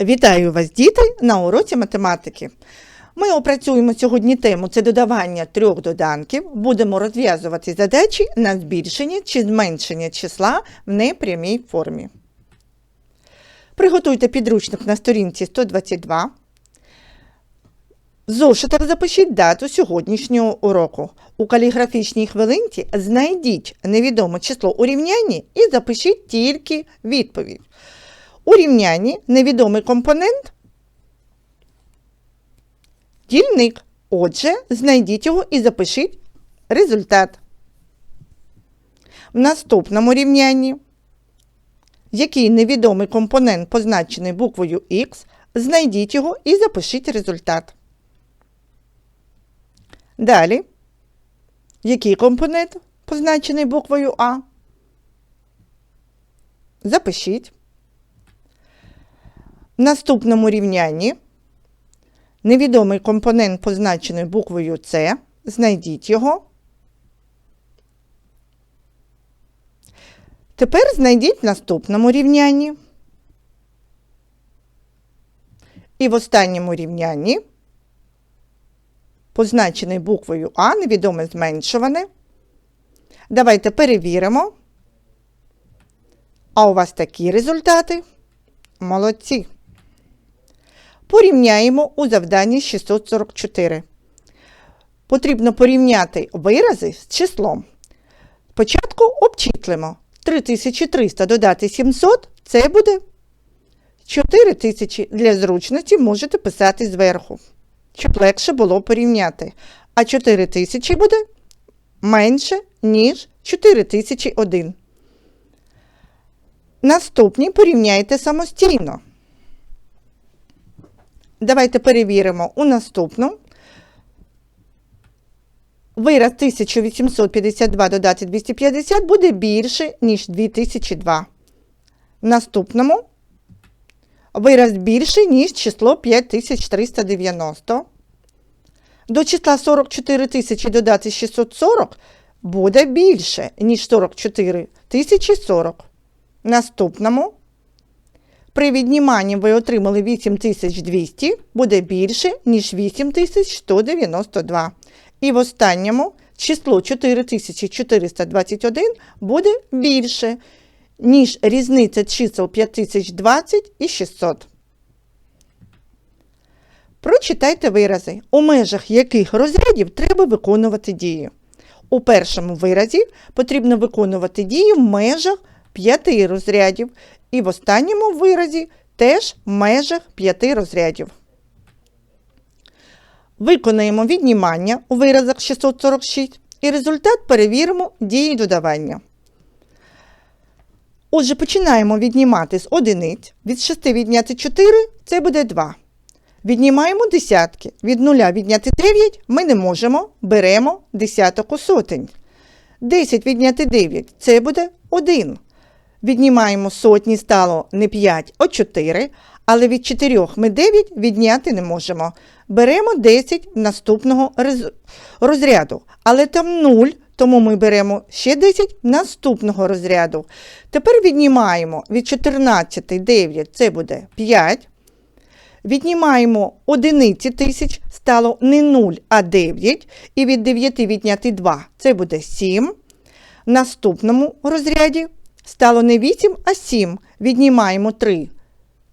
Вітаю вас, діти, на уроці математики. Ми опрацюємо сьогодні тему це додавання трьох доданків. Будемо розв'язувати задачі на збільшення чи зменшення числа в непрямій формі. Приготуйте підручник на сторінці 122. В зошитах запишіть дату сьогоднішнього уроку. У каліграфічній хвилинці знайдіть невідоме число у рівнянні і запишіть тільки відповідь. У рівнянні невідомий компонент дільник. Отже, знайдіть його і запишіть результат. В наступному рівнянні, який невідомий компонент позначений буквою Х, знайдіть його і запишіть результат. Далі, який компонент позначений буквою А? Запишіть. В наступному рівнянні невідомий компонент позначений буквою С. Знайдіть його. Тепер знайдіть в наступному рівнянні. І в останньому рівнянні позначений буквою А, невідоме зменшуване. Давайте перевіримо. А у вас такі результати? Молодці. Порівняємо у завданні 644. Потрібно порівняти вирази з числом. Спочатку обчислимо. 3300 додати 700 це буде 4000. Для зручності можете писати зверху, щоб легше було порівняти. А 4000 буде менше, ніж 4001. Наступні порівняйте самостійно. Давайте перевіримо у наступну. Вираз 1852 додати 250 буде більше, ніж 2002. В наступному вираз більше, ніж число 5390. До числа 44 тисячі додати 640 буде більше, ніж 44 тисячі 40. Наступному при відніманні ви отримали 8200, буде більше, ніж 8192. І в останньому число 4421 буде більше, ніж різниця чисел 5020 і 600. Прочитайте вирази, у межах яких розрядів треба виконувати дію. У першому виразі потрібно виконувати дію в межах 5 розрядів, і в останньому виразі теж в межах 5 розрядів. Виконаємо віднімання у виразах 646 і результат перевіримо дії додавання. Отже, починаємо віднімати з одиниць. Від 6 відняти 4 це буде 2. Віднімаємо десятки. Від 0 відняти 9 ми не можемо. Беремо десяток у сотень. 10 відняти 9 це буде 1. Віднімаємо сотні стало не 5, а 4, але від 4 ми 9 відняти не можемо. Беремо 10 наступного розряду. Але там 0, тому ми беремо ще 10 наступного розряду. Тепер віднімаємо від 14 9, це буде 5. Віднімаємо одиниці тисяч, стало не 0, а 9. І від 9 відняти 2 це буде 7. В наступному розряді стало не 8, а 7. Віднімаємо 3.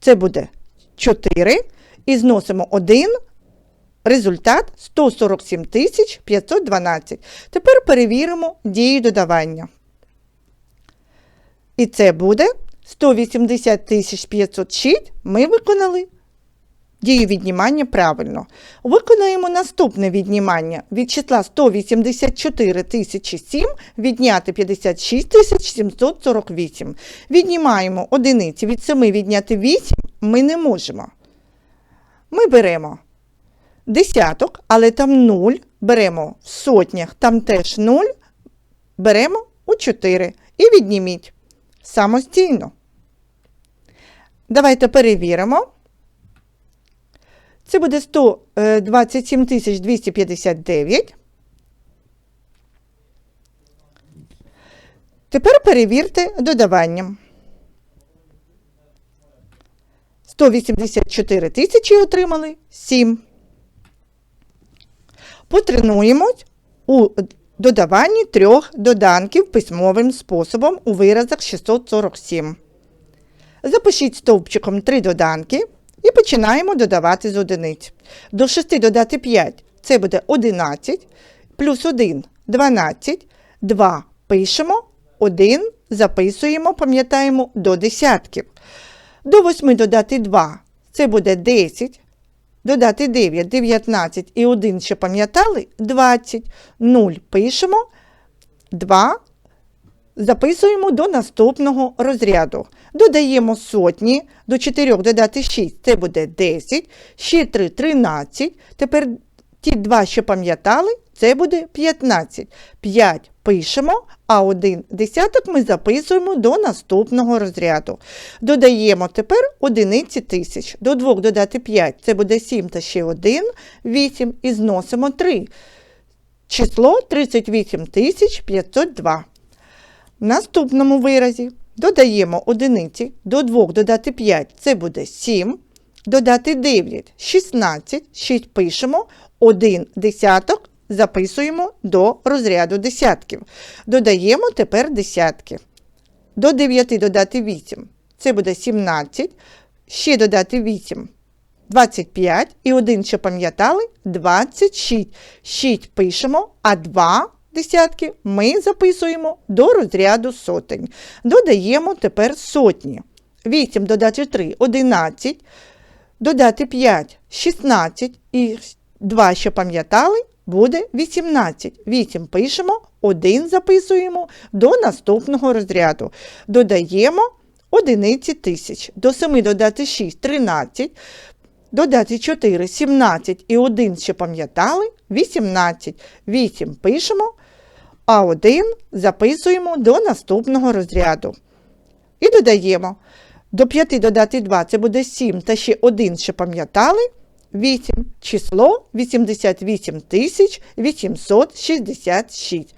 Це буде 4. І зносимо 1. Результат 147 512. Тепер перевіримо дію додавання. І це буде 180 506 ми виконали дію віднімання правильно. Виконуємо наступне віднімання. Від числа 184 007 відняти 56 748. Віднімаємо одиниці від 7 відняти 8 ми не можемо. Ми беремо десяток, але там 0. Беремо в сотнях, там теж 0. Беремо у 4 і відніміть самостійно. Давайте перевіримо. Це буде 127 259. Тепер перевірте додаванням. 184 тисячі отримали 7. Потренуємось у додаванні трьох доданків письмовим способом у виразах 647. Запишіть стовпчиком три доданки і починаємо додавати з одиниць. До 6 додати 5 це буде 11, плюс 1 12, 2 пишемо, 1 записуємо, пам'ятаємо, до десятків. До 8 додати 2 це буде 10. Додати 9, 19 і 1 ще пам'ятали 20. 0 пишемо, 2 записуємо до наступного розряду. Додаємо сотні, до 4 додати 6, це буде 10, ще 3 13. Тепер ті 2, що пам'ятали, це буде 15. 5 пишемо, а 1 десяток ми записуємо до наступного розряду. Додаємо тепер одиниці тисяч. До 2 додати 5, це буде 7 та ще 1, 8 і зносимо 3. Число 38 502. В наступному виразі додаємо одиниці, до 2 додати 5, це буде 7, додати 9, 16, 6 пишемо, 1 десяток записуємо до розряду десятків. Додаємо тепер десятки. До 9 додати 8, це буде 17, ще додати 8, 25 і 1, що пам'ятали, 26. 6 пишемо, а 2 десятки ми записуємо до розряду сотень. Додаємо тепер сотні. 8 додати 3 11, додати 5 16 і 2, що пам'ятали, буде 18. 8 пишемо, 1 записуємо до наступного розряду. Додаємо одиниці тисяч. До 7 додати 6 13. Додати 4 17 і 1 ще пам'ятали 18. 8 пишемо, а 1 записуємо до наступного розряду. І додаємо. До 5 додати 2 це буде 7, та ще 1 ще пам'ятали 8. Число 88 866.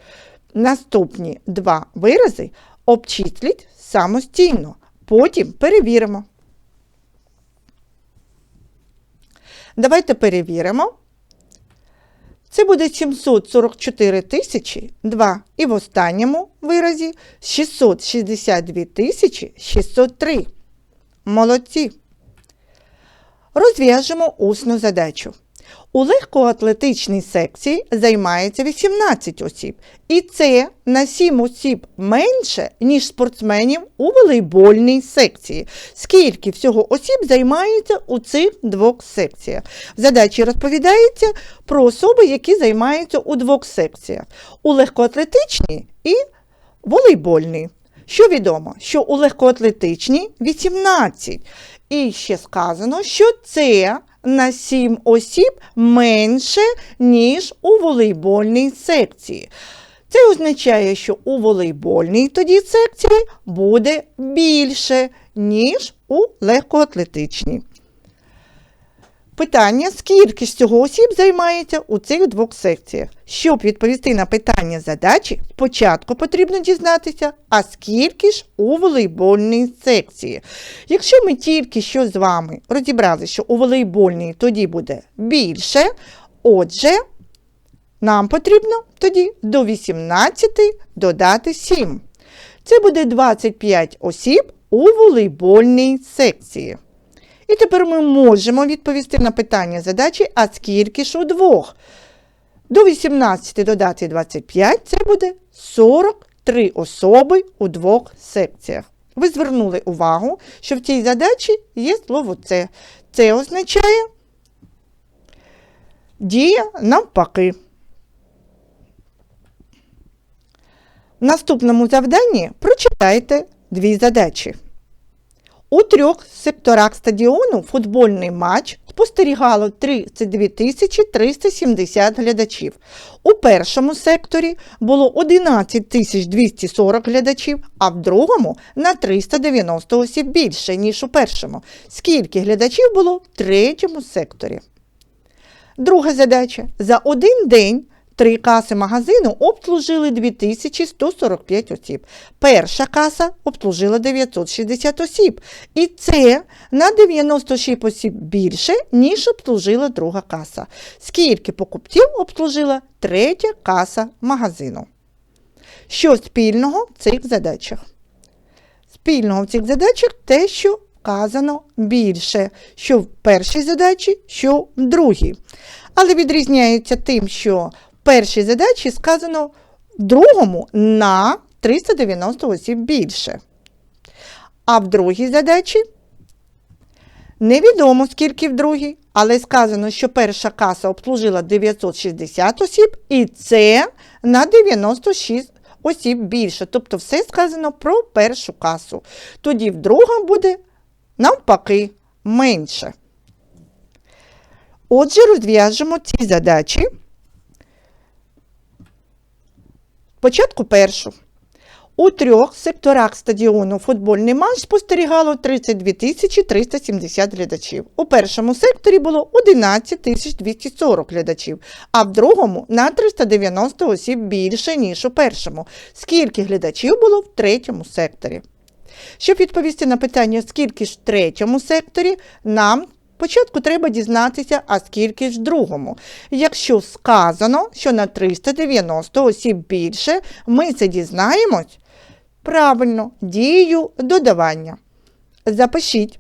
Наступні два вирази обчисліть самостійно. Потім перевіримо. Давайте перевіримо. Це буде 744 тисячі 2. І в останньому виразі 662 тисячі 603. Молодці. Розв'яжемо усну задачу. У легкоатлетичній секції займається 18 осіб. І це на 7 осіб менше, ніж спортсменів у волейбольній секції. Скільки всього осіб займається у цих двох секціях? В задачі розповідається про особи, які займаються у двох секціях: у легкоатлетичній і волейбольній. Що відомо, що у легкоатлетичній 18. І ще сказано, що це на 7 осіб менше, ніж у волейбольній секції. Це означає, що у волейбольній тоді секції буде більше, ніж у легкоатлетичній. Питання, скільки ж цього осіб займається у цих двох секціях. Щоб відповісти на питання задачі, спочатку потрібно дізнатися, а скільки ж у волейбольній секції. Якщо ми тільки що з вами розібрали, що у волейбольній тоді буде більше, отже, нам потрібно тоді до 18 додати 7. Це буде 25 осіб у волейбольній секції. І тепер ми можемо відповісти на питання задачі, а скільки ж у двох? До 18 додати 25 це буде 43 особи у двох секціях. Ви звернули увагу, що в цій задачі є слово це. Це означає дія навпаки. В наступному завданні прочитайте дві задачі. У трьох секторах стадіону футбольний матч спостерігало 32 тисячі 370 глядачів. У першому секторі було 11 тисяч 240 глядачів, а в другому на 390 осіб більше, ніж у першому. Скільки глядачів було в третьому секторі? Друга задача. За один день Три каси магазину обслужили 2145 осіб. Перша каса обслужила 960 осіб. І це на 96 осіб більше, ніж обслужила друга каса. Скільки покупців обслужила третя каса магазину? Що спільного в цих задачах? Спільного в цих задачах те, що вказано більше, що в першій задачі, що в другій. Але відрізняються тим, що першій задачі сказано в другому на 390 осіб більше. А в другій задачі невідомо скільки в другій, але сказано, що перша каса обслужила 960 осіб, і це на 96 осіб більше. Тобто все сказано про першу касу. Тоді в друга буде навпаки менше. Отже, розв'яжемо ці задачі. Спочатку першу. У трьох секторах стадіону футбольний матч спостерігало 32 370 глядачів. У першому секторі було 11 240 глядачів, а в другому на 390 осіб більше, ніж у першому. Скільки глядачів було в третьому секторі? Щоб відповісти на питання, скільки ж в третьому секторі, нам Спочатку треба дізнатися, а скільки ж другому. Якщо сказано, що на 390 осіб більше, ми це дізнаємось правильно дією додавання. Запишіть,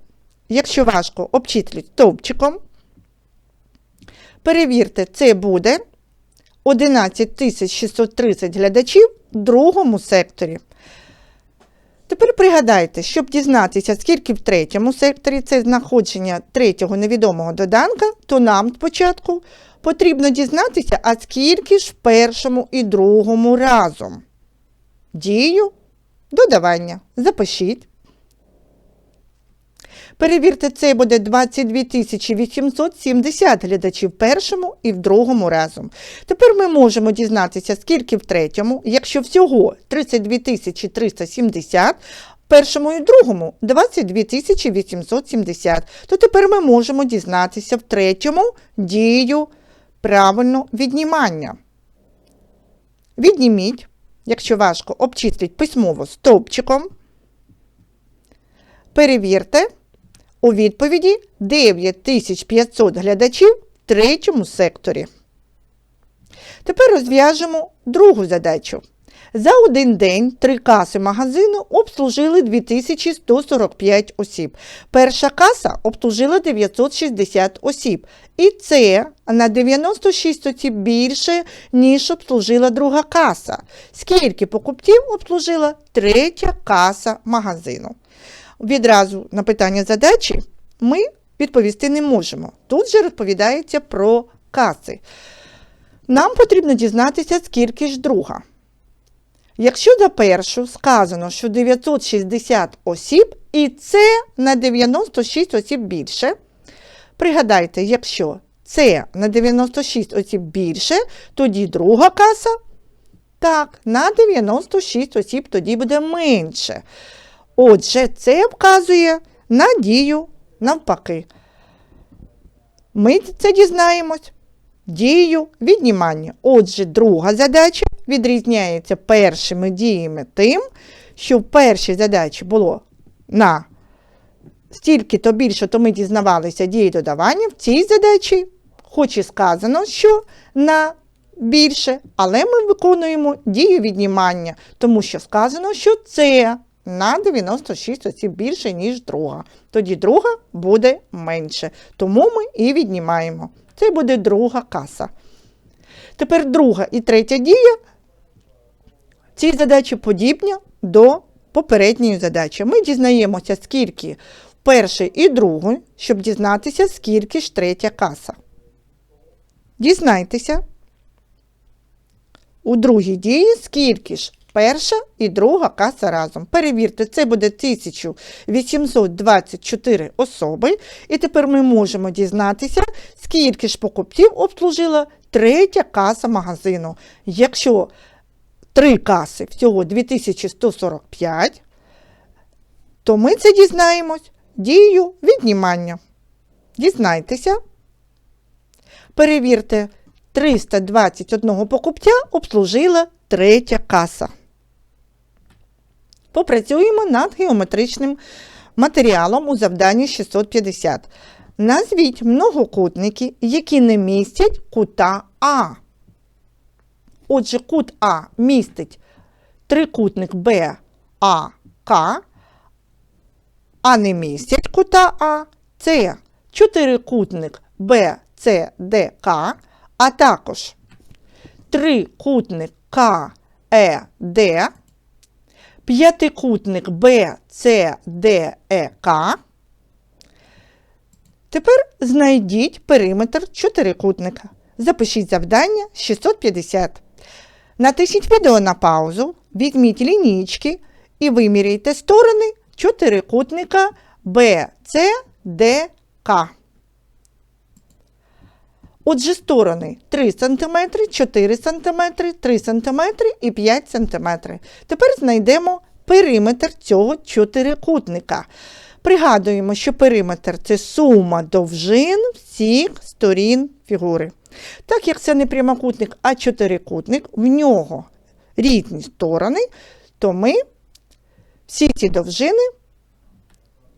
якщо важко, обчисліть стовпчиком. Перевірте, це буде 11 630 глядачів в другому секторі. Пригадайте, щоб дізнатися, скільки в третьому секторі це знаходження третього невідомого доданка, то нам спочатку потрібно дізнатися, а скільки ж в першому і другому разом. Дію додавання. Запишіть. Перевірте, це буде 22 870 глядачів першому і в другому разом. Тепер ми можемо дізнатися, скільки в третьому, якщо всього 32 370, першому і другому 22 870, то тепер ми можемо дізнатися в третьому дію правильно віднімання. Відніміть, якщо важко, обчисліть письмово стовпчиком. Перевірте. У відповіді 9500 глядачів в третьому секторі. Тепер розв'яжемо другу задачу. За один день три каси магазину обслужили 2145 осіб. Перша каса обслужила 960 осіб. І це на 96 осіб більше, ніж обслужила друга каса. Скільки покупців обслужила третя каса магазину? Відразу на питання задачі ми відповісти не можемо. Тут же розповідається про каси. Нам потрібно дізнатися, скільки ж друга. Якщо за першу сказано, що 960 осіб, і це на 96 осіб більше. Пригадайте, якщо це на 96 осіб більше, тоді друга каса. Так, на 96 осіб тоді буде менше. Отже, це вказує на дію навпаки. Ми це дізнаємось дію віднімання. Отже, друга задача відрізняється першими діями тим, що в першій задачі було на стільки-то більше, то ми дізнавалися дії додавання. В цій задачі, хоч і сказано, що на більше, але ми виконуємо дію віднімання, тому що сказано, що це на 96 осіб більше, ніж друга. Тоді друга буде менше. Тому ми і віднімаємо. Це буде друга каса. Тепер друга і третя дія. Ці задачі подібні до попередньої задачі. Ми дізнаємося, скільки в першій і другій, щоб дізнатися, скільки ж третя каса. Дізнайтеся. У другій дії, скільки ж перша і друга каса разом. Перевірте, це буде 1824 особи. І тепер ми можемо дізнатися, скільки ж покупців обслужила третя каса магазину. Якщо три каси всього 2145, то ми це дізнаємось дією віднімання. Дізнайтеся. Перевірте, 321 покупця обслужила третя каса. Попрацюємо над геометричним матеріалом у завданні 650. Назвіть многокутники, які не містять кута А. Отже, кут А містить трикутник БАК, а не містять кута А. Це чотирикутник БЦДК, а також трикутник КЕД, п'ятикутник БЦДЕК. Тепер знайдіть периметр чотирикутника. Запишіть завдання 650. Натисніть відео на паузу, візьміть лінійки і виміряйте сторони чотирикутника BCDK. Отже, сторони 3 см, 4 см, 3 см і 5 см. Тепер знайдемо периметр цього чотирикутника. Пригадуємо, що периметр це сума довжин всіх сторін фігури. Так як це не прямокутник, а чотирикутник, в нього різні сторони, то ми всі ці довжини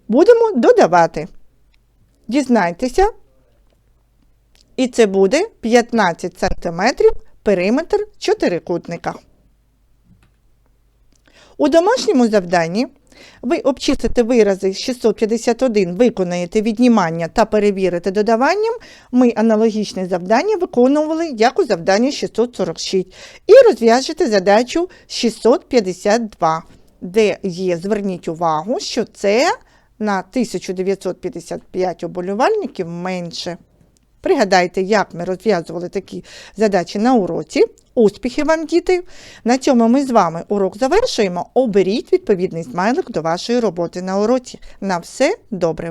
будемо додавати. Дізнайтеся, і це буде 15 см периметр чотирикутника. У домашньому завданні ви обчислите вирази 651, виконаєте віднімання та перевірите додаванням. Ми аналогічне завдання виконували як у завданні 646. І розв'яжете задачу 652, де є, зверніть увагу, що це на 1955 оболювальників менше. Пригадайте, як ми розв'язували такі задачі на уроці. Успіхів вам, діти! На цьому ми з вами урок завершуємо. Оберіть відповідний смайлик до вашої роботи на уроці. На все добре!